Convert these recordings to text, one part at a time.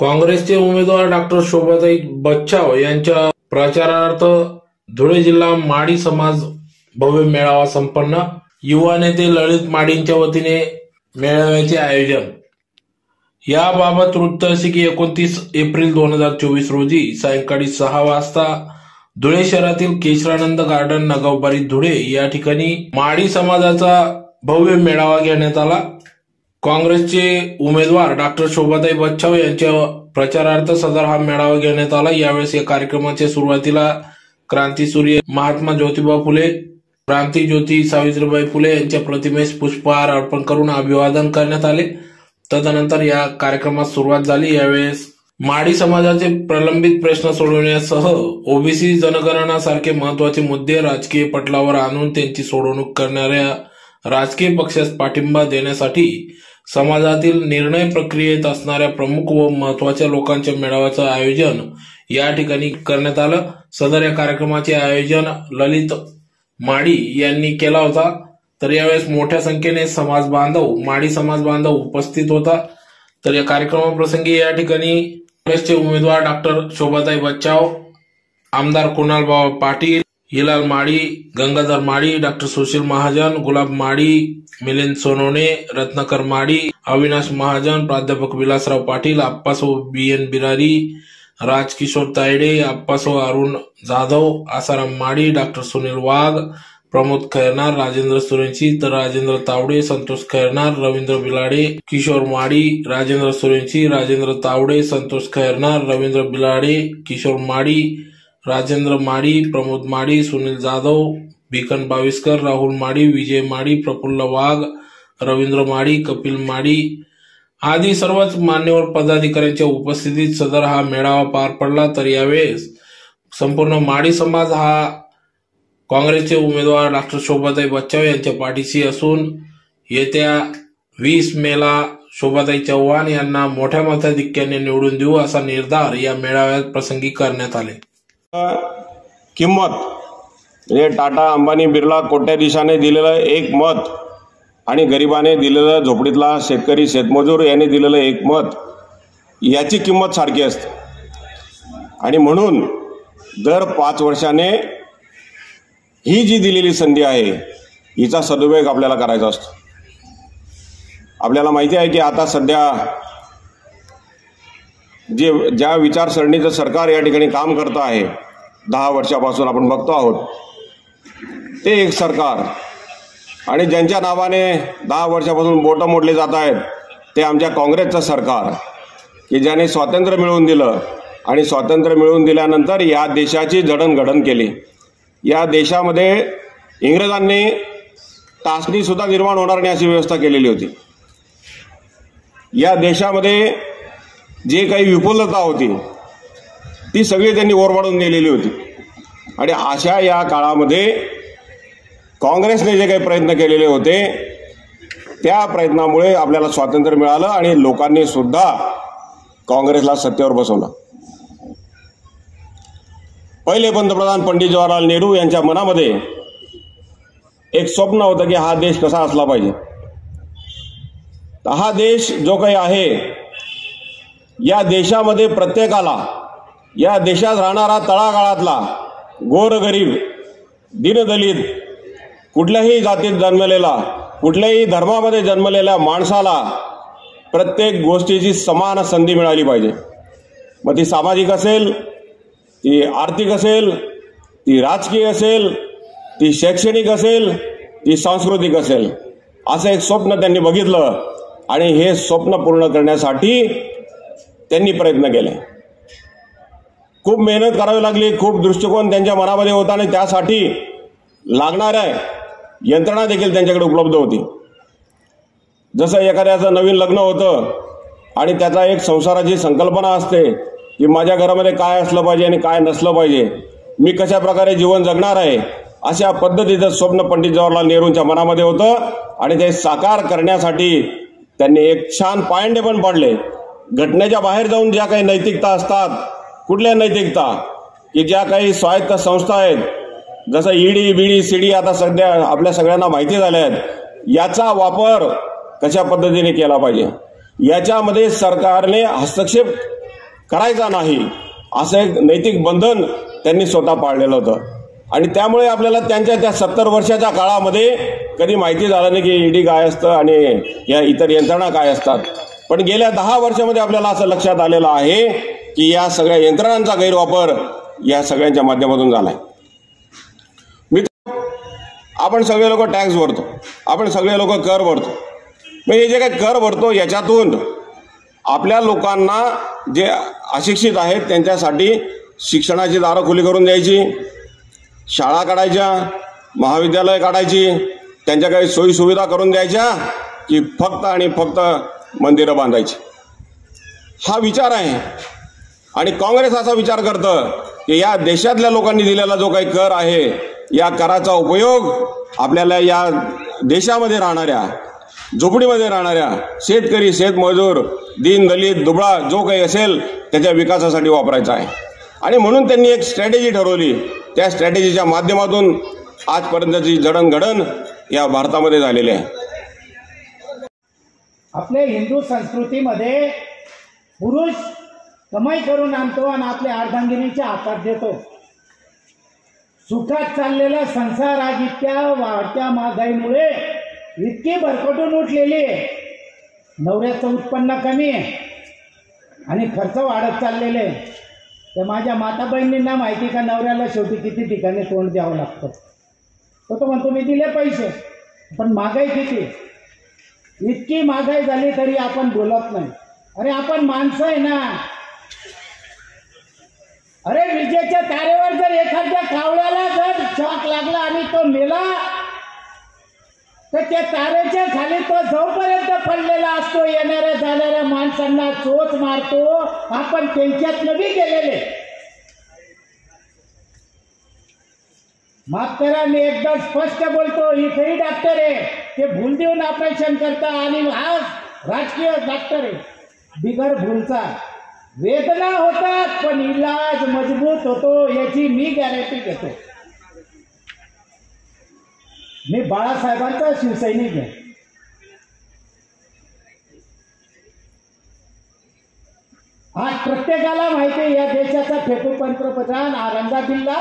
काँग्रेसचे उमेदवार डॉक्टर शोभाताई बच्छाव यांच्या प्रचारार्थ धुळे जिल्हा माडी समाज भव्य मेळावा संपन्न. युवा नेते ललित माडींच्या वतीने मेळाव्याचे आयोजन. याबाबत वृत्त असे की एकोणतीस एप्रिल दोन हजार चोवीस रोजी सायंकाळी सहा वाजता धुळे शहरातील केशरानंद गार्डन नगावबारी धुळे या ठिकाणी माडी समाजाचा भव्य मेळावा घेण्यात आला. काँग्रेसचे उमेदवार डॉक्टर शोभाताई बच्छाव यांच्या प्रचारार्थ सदर हा मेळावा घेण्यात आला. यावेळेस या कार्यक्रमाच्या सुरुवातीला क्रांतीसूर्य महात्मा ज्योतिबा फुले क्रांती ज्योती सावित्रीबाई फुले यांच्या प्रतिमेस पुष्पहार अर्पण करून अभिवादन करण्यात आले. तदनंतर या कार्यक्रमात सुरुवात झाली. यावेळेस माडी समाजाचे प्रलंबित प्रश्न सोडवण्यासह ओबीसी जनगणना सारखे महत्त्वाचे मुद्दे राजकीय पटलावर आणून त्यांची सोडवणूक करणाऱ्या राजकीय पक्षास पाठिंबा देण्यासाठी समाजातील निर्णय प्रक्रियेत असणाऱ्या प्रमुख व महत्त्वाच्या लोकांच्या मेळाव्याचं आयोजन या ठिकाणी करण्यात आलं. सदर या कार्यक्रमाचे आयोजन ललित माडी यांनी केला होता. तर यावेळेस मोठ्या संख्येने समाज बांधव माडी समाज बांधव उपस्थित होता. तर या कार्यक्रमाप्रसंगी या ठिकाणी काँग्रेसचे उमेदवार डॉक्टर शोभाताई बच्चाव आमदार कुणाल बाबा पाटील हिलाल माळी गंगाधर माळी डॉक्टर सुशील महाजन गुलाब माळी मिलिंद सोनवणे रत्नाकर माडी अविनाश महाजन प्राध्यापक Vilasrao Patil Appaso B N Birari Rajkishor Tayde Appaso Arun Jadhav Asaram Mali doctor Sunil Wagh Pramod Khairnar Rajendra सुरेंची तर राजेंद्र तावडे संतोष खैरनार रवींद्र बिलाडे किशोर माळी राजेंद्र सुरेंची राजेंद्र तावडे संतोष खैरनार रवींद्र बिलाडे किशोर माळी राजेंद्र माडी प्रमोद माडी सुनील जाधव भिकन बाविस्कर राहुल माडी विजय माडी प्रफुल्ल वाघ रवींद्र माडी कपिल माडी आदी सर्वच मान्यवर पदाधिकाऱ्यांच्या उपस्थितीत सदर हा मेळावा पार पडला. तर यावेळेस संपूर्ण माडी समाज हा काँग्रेसचे उमेदवार डॉक्टर शोभाताई बच्चाव यांच्या पाठीशी असून येत्या वीस मेला शोभाताई चव्हाण यांना मोठ्या मताधिक्याने निवडून देऊ असा निर्धार या मेळाव्यात प्रसंगी करण्यात आले. किंमत. म्हणजे टाटा अंबानी बिर्ला कोट्याधीशाने दिलेलं एक मत आणि गरिबाने दिलेलं झोपडीतला शेतकरी शेतमजूर याने दिलेलं एक मत याची किंमत सारखी असते. आणि म्हणून दर पाच वर्षाने ही जी दिलेली संधी आहे हिचा सदुपयोग आपल्याला करायचा असतो. आपल्याला माहिती आहे की आता सध्या जे ज्या विचारसरणीचं सरकार या ठिकाणी काम करतं आहे दहा वर्षापासून आपण बघतो आहोत ते एक सरकार. आणि ज्यांच्या नावाने दहा वर्षापासून बोटं मोडले जात आहेत ते आमच्या काँग्रेसचं सरकार. की ज्याने स्वातंत्र्य मिळवून दिलं आणि स्वातंत्र्य मिळवून दिल्यानंतर या देशाची जडणघडण केली. या देशामध्ये इंग्रजांनी टाचणीसुद्धा निर्माण होणार नाही अशी व्यवस्था केलेली होती. या देशामध्ये जे काही विपुलता होती ती सगळी त्यांनी ओरबाडून नेलेली होती. आणि अशा या काळामध्ये काँग्रेसने जे काही प्रयत्न केलेले होते त्या प्रयत्नामुळे आपल्याला स्वातंत्र्य मिळालं आणि लोकांनी सुद्धा काँग्रेसला सत्तेवर बसवलं. पहिले पंतप्रधान पंडित जवाहरलाल नेहरू यांच्या मनामध्ये एक स्वप्न होतं की हा देश कसा असला पाहिजे. हा देश जो काही आहे या देशामध्ये प्रत्येकाला या देशात राहणारा तळागाळातला गोरगरीब दीनदलित कुठल्याही जातीत जन्मलेला कुठल्याही धर्मामध्ये जन्मलेल्या माणसाला प्रत्येक गोष्टीची समान संधी मिळाली पाहिजे. मग ती सामाजिक असेल ती आर्थिक असेल ती राजकीय असेल ती शैक्षणिक असेल ती सांस्कृतिक असेल. असं एक स्वप्न त्यांनी बघितलं आणि हे स्वप्न पूर्ण करण्यासाठी त्यांनी प्रयत्न केले. खूप मेहनत करावी लागली खूप दृष्टिकोन त्यांच्या मनामध्ये होता आणि त्यासाठी लागणाऱ्या यंत्रणा देखील त्यांच्याकडे उपलब्ध होती. जसं एखाद्याचं नवीन लग्न होतं आणि त्याचा एक संसाराची संकल्पना असते की माझ्या घरामध्ये काय असलं पाहिजे आणि काय नसलं पाहिजे मी कशा प्रकारे जीवन जगणार आहे अशा पद्धतीचं स्वप्न पंडित जवाहरलाल नेहरूंच्या मनामध्ये होतं आणि ते साकार करण्यासाठी त्यांनी एक छान पायंडे पण पाडले. घटनेच्या बाहेर जाऊन ज्या काही नैतिकता असतात कुठल्या नैतिकता? की ज्या काही स्वायत्त संस्था आहेत जसं ईडी बीडी सीडी आता सध्या आपल्या सगळ्यांना माहिती झाल्या आहेत याचा वापर कशा पद्धतीने केला पाहिजे? याच्यामध्ये सरकारने हस्तक्षेप करायचा नाही असं एक नैतिक बंधन त्यांनी स्वतः पाळलेलं होतं. आणि त्यामुळे आपल्याला त्यांच्या त्या सत्तर वर्षाच्या काळामध्ये कधी माहिती झालं नाही की ईडी काय असतं आणि या इतर यंत्रणा काय असतात. पण गेल्या दहा वर्षामध्ये आपल्याला असं लक्षात आलेलं आहे की या सगळ्या यंत्रणांचा गैरवापर या सगळ्यांच्या माध्यमातून झालाय. मित्र आपण सगळे लोक टॅक्स भरतो. आपण सगळे लोक कर भरतो. मग हे जे काही कर भरतो याच्यातून आपल्या लोकांना जे अशिक्षित आहेत त्यांच्यासाठी शिक्षणाची दारं खुली करून द्यायची शाळा काढायच्या महाविद्यालय काढायची त्यांच्या काही सोयीसुविधा करून द्यायच्या की फक्त आणि फक्त मंदिरं बांधायची. हा विचार आहे. आणि काँग्रेस असा विचार करतं की या देशातल्या लोकांनी दिलेला जो काही कर आहे या कराचा उपयोग आपल्याला या देशामध्ये राहणाऱ्या झोपडीमध्ये राहणाऱ्या शेतकरी शेतमजूर दीन दलित दुबळा जो काही असेल त्याच्या विकासासाठी वापरायचा आहे. आणि म्हणून त्यांनी एक स्ट्रॅटेजी ठरवली. त्या स्ट्रॅटेजीच्या माध्यमातून आजपर्यंतची जडणघडण या भारतामध्ये झालेली आहे. आपल्या हिंदू संस्कृतीमध्ये पुरुष कमाई करून आणतो आणि आपल्या अर्धांगिनीच्या हातात देतो. सुखात चाललेला संसार आज इतक्या वाढत्या महागाईमुळे इतकी भरकटून उठलेली आहे. नवऱ्याचं उत्पन्न कमी आहे आणि खर्च वाढत चाललेले तर माझ्या माता बहिणींना माहिती का नवऱ्याला शेवटी किती ठिकाणी तोंड द्यावं लागतं? तो तो म्हणतो मी दिले पैसे पण महागाई किती इतकी महागाई झाली तरी आपण बोलत नाही. अरे आपण माणसं आहे ना. अरे विजेच्या तारेवर जर एखाद्या कावळ्याला जर शॉक लागला आणि तो मेला तर त्या तारेच्या खाली तो जोपर्यंत पडलेला असतो येणाऱ्या जाणाऱ्या माणसांना चोच मारतो. आपण त्यांच्यात नवी गेलेले माफ करा मी एकदम स्पष्ट बोलतो इथेही डॉक्टर आहे. ते भूल देऊन ऑपरेशन करता आणि हा राजकीय डॉक्टर आहे. बिगर भूलचा. वेदना होतात पण इलाज मजबूत होतो याची मी गॅरंटी घेतो मी बाळासाहेबांचा शिवसैनिक आहे. आज प्रत्येकाला माहिती आहे या देशाचा फेकू पंतप्रधान आनंदा बिल्ला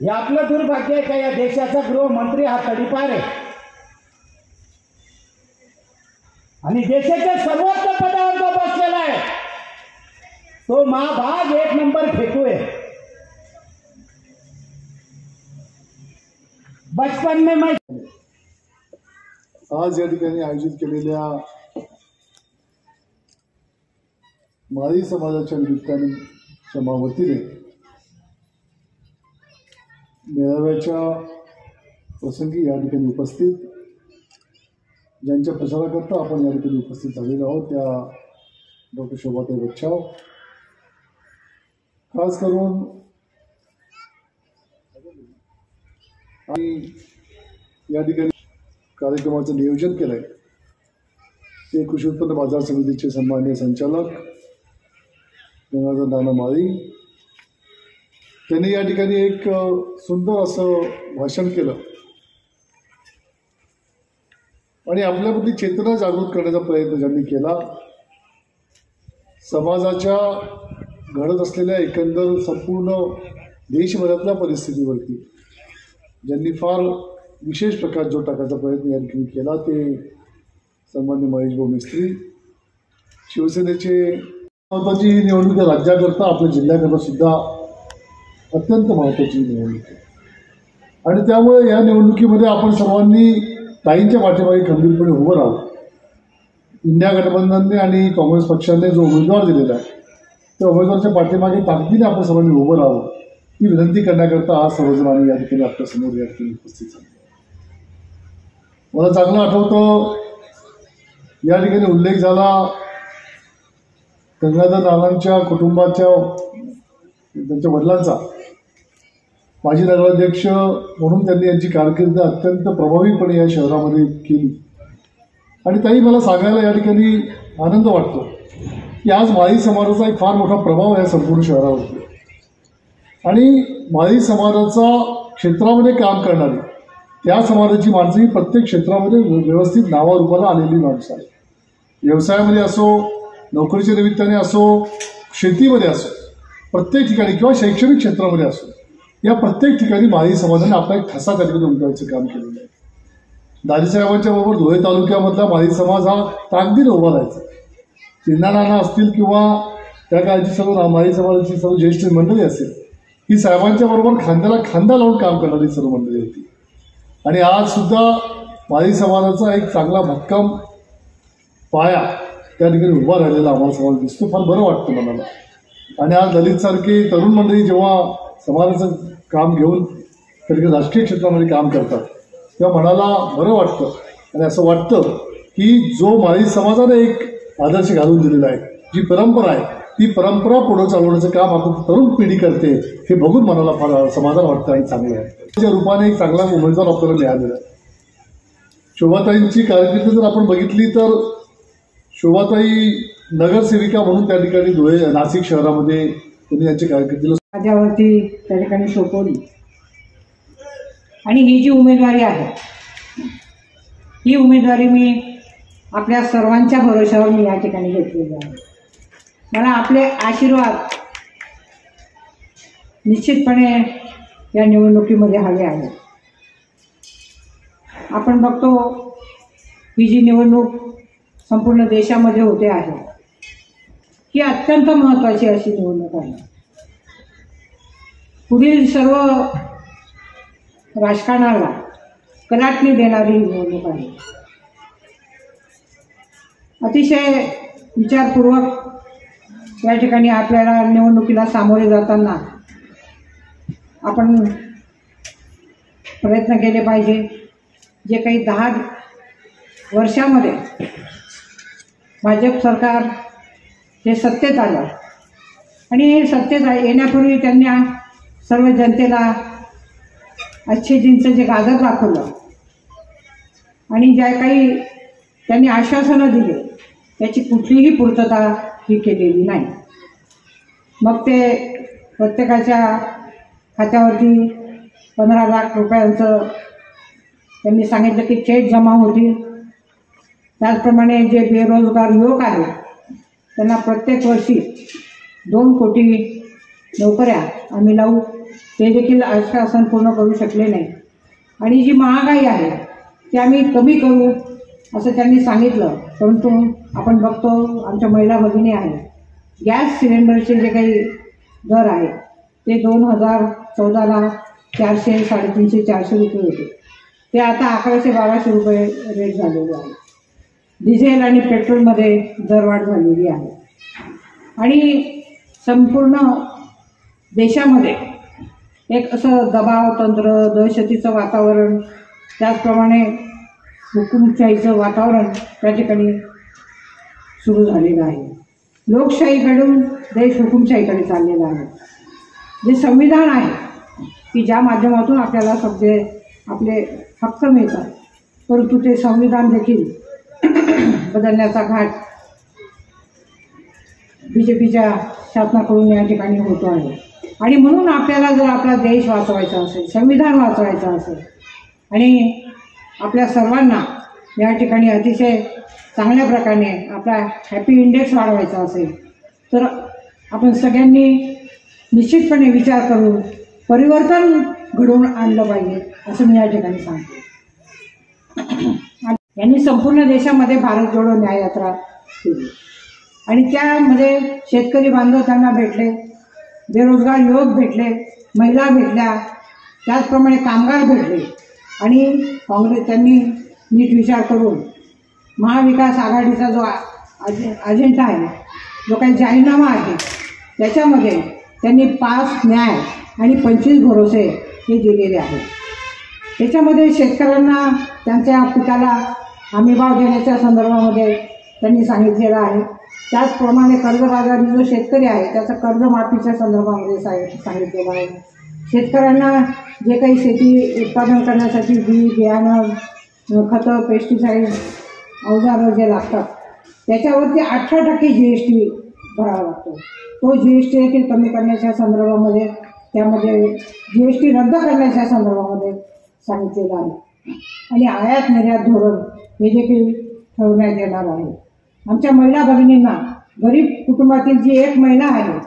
हे आपलं दुर्भाग्य आहे का? या देशाचा गृहमंत्री हा तडीपार आहे. आणि देशाच्या सर्वोच्च पदावर जो बसलेला आहे. तो महाभाग एक नंबर फेकूय बचपन में मैं आज या ठिकाणी आयोजित केलेल्या माळी समाजाच्या निमित्ताने क्षमा वतीने मेळाव्याच्या प्रसंगी या ठिकाणी उपस्थित ज्यांच्या प्रचाराकरता आपण या ठिकाणी उपस्थित झालेलो आहोत त्या डॉक्टर शोभाताई बच्छाव. खास करून आणि या ठिकाणी कार्यक्रमाचं नियोजन केलं आहे ते कृषी उत्पन्न बाजार समितीचे सन्मान्य संचालक गंगाधर नाना माळी त्यांनी या ठिकाणी एक सुंदर असं भाषण केलं. आणि आपल्यामध्ये चेतना जागृत करण्याचा प्रयत्न ज्यांनी केला समाजाच्या घडत असलेल्या एकंदर संपूर्ण देशभरातल्या परिस्थितीवरती ज्यांनी फार विशेष प्रकार जो टाकायचा प्रयत्न या ठिकाणी केला ते सन्मान्य महेश भाऊ मिस्त्री. शिवसेनेचे महत्वाची ही निवडणूक राज्याकरता आपल्या जिल्ह्याकरता सुद्धा अत्यंत महत्वाची निवडणूक आहे. आणि त्यामुळे या निवडणुकीमध्ये आपण सर्वांनी ताईंच्या पाठीमागे खंबीरपणे उभं राहावं इंडिया गठबंधनने आणि काँग्रेस पक्षाने जो उमेदवार दिलेला आहे त्या उमेदवाराच्या पाठीमागे ताकदीने आपण सर्वांनी उभं राहावं ही विनंती करण्याकरता आज सर्वजण आम्ही या ठिकाणी आपल्यासमोर या ठिकाणी उपस्थित झालो. मला चांगलं आठवतं या ठिकाणी उल्लेख झाला गंगाधर नानांच्या कुटुंबाच्या त्यांच्या वडिलांचा माजी नगराध्यक्ष म्हणून त्यांनी यांची कारकीर्द अत्यंत प्रभावीपणे या शहरामध्ये केली. आणि ताई मला सांगायला या ठिकाणी आनंद वाटतो. की आज माळी समाजाचा एक फार मोठा प्रभाव या संपूर्ण शहरावरती आणि माळी समाजाचा क्षेत्रामध्ये काम करणारी त्या समाजाची माणसं ही प्रत्येक क्षेत्रामध्ये व्यवस्थित नावारूपाला आलेली माणसं आहेत. व्यवसायामध्ये असो नोकरीच्या निमित्ताने असो शेतीमध्ये असो प्रत्येक ठिकाणी किंवा शैक्षणिक क्षेत्रामध्ये असो या प्रत्येक ठिकाणी माळी समाजाने आपला एक ठसा त्या ठिकाणी उमटवायचं काम केलेलं आहे. दाजीसाहेबांच्या बरोबर धुळे तालुक्यामधला माळी समाज हा ताकदीने उभा राहायचा. चिन्हानाना असतील किंवा त्या काळची सर्व माळी समाजाची सर्व ज्येष्ठ मंडळी असेल ही साहेबांच्या बरोबर खांद्याला खांदा लावून काम करणारी सर्व मंडळी होती. आणि आज सुद्धा माळी समाजाचा एक चांगला भक्कम पाया त्या ठिकाणी उभा राहिलेला आम्हाला समाज दिसतो. फार बरं वाटतं मनाला. आणि आज दलितसारखी तरुण मंडळी जेव्हा समाजाचं काम घेऊन त्या ठिकाणी राजकीय क्षेत्रामध्ये काम करतात. तेव्हा मनाला बरं वाटतं. आणि असं वाटतं की जो माळी समाजाने एक आदर्श घालून दिलेला आहे जी परंपरा आहे ती परंपरा पुढे चालवण्याचं काम आपण तरुण पिढी करते हे बघून मनाला फार समाधान वाटतं आणि चांगलं आहे. त्याच्या रूपाने एक चांगला उमेदवार आपल्याला मिळालेला आहे. शोभाताईंची कारकीर्द जर आपण बघितली तर शोभाताई नगरसेविका म्हणून त्या ठिकाणी धुळे नाशिक शहरामध्ये त्यांनी यांची कारकिर्दीला माझ्यावरती त्या ठिकाणी सोपवली आणि ही जी उमेदवारी आहे ही उमेदवारी मी आपल्या सर्वांच्या भरोशावर मी या ठिकाणी घेतलेली आहे. मला आपले आशीर्वाद निश्चितपणे या निवडणुकीमध्ये हवे आहेत आपण बघतो ही जी निवडणूक संपूर्ण देशामध्ये होते आहे ही अत्यंत महत्त्वाची अशी निवडणूक आहे. पुढील सर्व राजकारणाला कलाटणी देणारी निवडणूक आहे. अतिशय विचारपूर्वक या ठिकाणी आपल्याला निवडणुकीला सामोरे जाताना आपण प्रयत्न केले पाहिजे. जे काही दहा वर्षामध्ये भाजप सरकार हे सत्तेत आलं. आणि हे सत्तेत येण्यापूर्वी त्यांनी सर्व जनतेला अच्छेजींचं जे कागद दाखवलं आणि ज्या काही त्यांनी आश्वासनं दिले त्याची कुठलीही पूर्तता ही केलेली नाही. मग ते प्रत्येकाच्या खात्यावरती पंधरा लाख रुपयांचं त्यांनी सांगितलं की चेक जमा होतील त्याचप्रमाणे जे बेरोजगार युवक आहेत त्यांना प्रत्येक वर्षी दोन कोटी नोकऱ्या आम्ही लावू. ते देखील आश्वासन पूर्ण करू शकले नाही. आणि जी महागाई आहे ती आम्ही कमी करू असं त्यांनी सांगितलं. परंतु आपण बघतो आमच्या महिला भगिनी आहे गॅस सिलेंडरचे जे काही दर आहे ते दोन हजार चौदाला चारशे साडेतीनशे चारशे रुपये होते. ते आता अकराशे बाराशे रुपये रेट झालेले आहे. डिझेल आणि पेट्रोलमध्ये दरवाढ झालेली आहे. आणि संपूर्ण देशामध्ये एक असं दबाव तंत्र दहशतीचं वातावरण त्याचप्रमाणे हुकुमशाहीचं वातावरण त्या ठिकाणी सुरू झालेलं आहे. लोकशाहीकडून देश हुकुमशाहीकडे चाललेला आहे. जे संविधान आहे की ज्या माध्यमातून आपल्याला सगळे आपले हक्क मिळतात परंतु ते संविधान देखील बदलण्याचा घाट बी जे पीच्या शासनाकडून या ठिकाणी होतो आहे. आणि म्हणून आपल्याला जर आपला देश वाचवायचा असेल संविधान वाचवायचं असेल आणि आपल्या सर्वांना या ठिकाणी अतिशय चांगल्या प्रकारे आपला हॅपी इंडेक्स वाढवायचा असेल तर आपण सगळ्यांनी निश्चितपणे विचार करून परिवर्तन घडवून आणलं पाहिजे असं मी या ठिकाणी सांगते. यांनी संपूर्ण देशामध्ये भारत जोडो न्याय यात्रा केली आणि त्यामध्ये शेतकरी बांधव त्यांना भेटले बेरोजगार युवक भेटले महिला भेटल्या त्याचप्रमाणे कामगार भेटले. आणि काँग्रेस त्यांनी नीट विचार करून महाविकास आघाडीचा जो अजेंडा आहे जो काही जाहीरनामा आहे त्याच्यामध्ये त्यांनी पाच न्याय आणि पंचवीस भरोसे हे दिलेले आहेत. त्याच्यामध्ये शेतकऱ्यांना त्यांच्या पिकाला हमीभाव देण्याच्या संदर्भामध्ये त्यांनी सांगितलेलं आहे. त्याचप्रमाणे कर्जबाजारी जो शेतकरी आहे त्याचं कर्जमाफीच्या संदर्भामध्ये सांग सांगितलेलं आहे. शेतकऱ्यांना जे काही शेती उत्पादन करण्यासाठी बी बियाणं खतं पेस्टिसाईड अवजारं जे लागतात त्याच्यावरती अठरा टक्के जी एस टी भरावा लागतो. तो जी एस टी देखील कमी करण्याच्या संदर्भामध्ये त्यामध्ये जी एस टी रद्द करण्याच्या संदर्भामध्ये सांगितलेलं आहे. आणि आयात निर्यात धोरण हे देखील ठरवण्यात येणार आहे. आमच्या महिला भगिनींना गरीब कुटुंबातील जी एक महिला आहे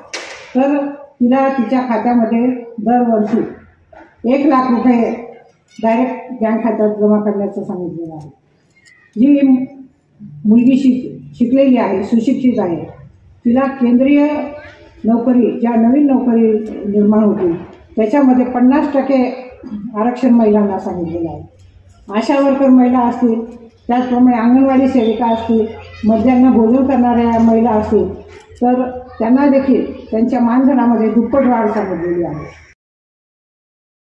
तर तिला तिच्या खात्यामध्ये दरवर्षी एक लाख रुपये डायरेक्ट बँक खात्यात जमा करण्याचं सांगितलेलं आहे. जी मुलगी शिक शिकलेली आहे सुशिक्षित आहे तिला केंद्रीय नोकरी ज्या नवीन नोकरी निर्माण होतील त्याच्यामध्ये पन्नास टक्के आरक्षण महिलांना सांगितलेलं आहे. आशा वर्कर महिला असतील त्याचप्रमाणे अंगणवाडी सेविका असतील मध्यान्ह भोजन करणाऱ्या महिला असतील तर त्यांना देखील त्यांच्या मानधनामध्ये दुप्पट वाढ सांगितलेली आहे.